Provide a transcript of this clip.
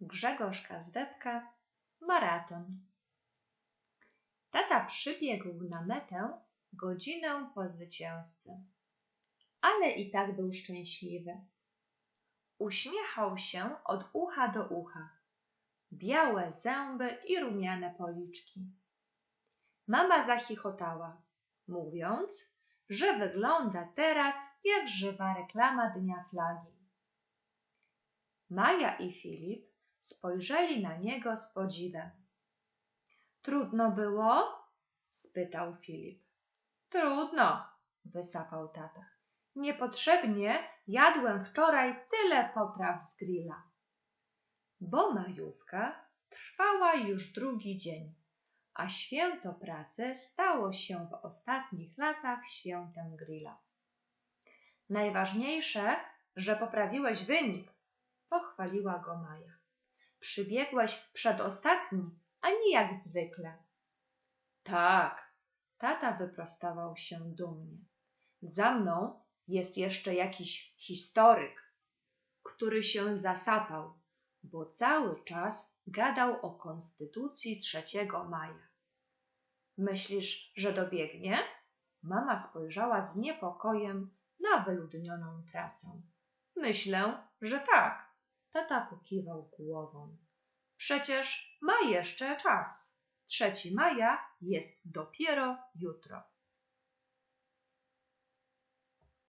Grzegorz Kazdepka, maraton. Tata przybiegł na metę godzinę po zwycięzcy, ale i tak był szczęśliwy. Uśmiechał się od ucha do ucha, białe zęby i rumiane policzki. Mama zachichotała, mówiąc, że wygląda teraz jak żywa reklama Dnia Flagi. Maja i Filip spojrzeli na niego z podziwem. Trudno było? spytał Filip. Trudno, wysapał tata. Niepotrzebnie jadłem wczoraj tyle potraw z grilla. Bo majówka trwała już drugi dzień, a święto pracy stało się w ostatnich latach świętem grilla. Najważniejsze, że poprawiłeś wynik, pochwaliła go Maja. Przybiegłeś przedostatni, a nie jak zwykle. Tak, tata wyprostował się dumnie. Za mną jest jeszcze jakiś historyk, który się zasapał, bo cały czas gadał o konstytucji 3 maja. Myślisz, że dobiegnie? Mama spojrzała z niepokojem na wyludnioną trasę. Myślę, że tak. Tata pokiwał głową. Przecież ma jeszcze czas. Trzeci maja jest dopiero jutro.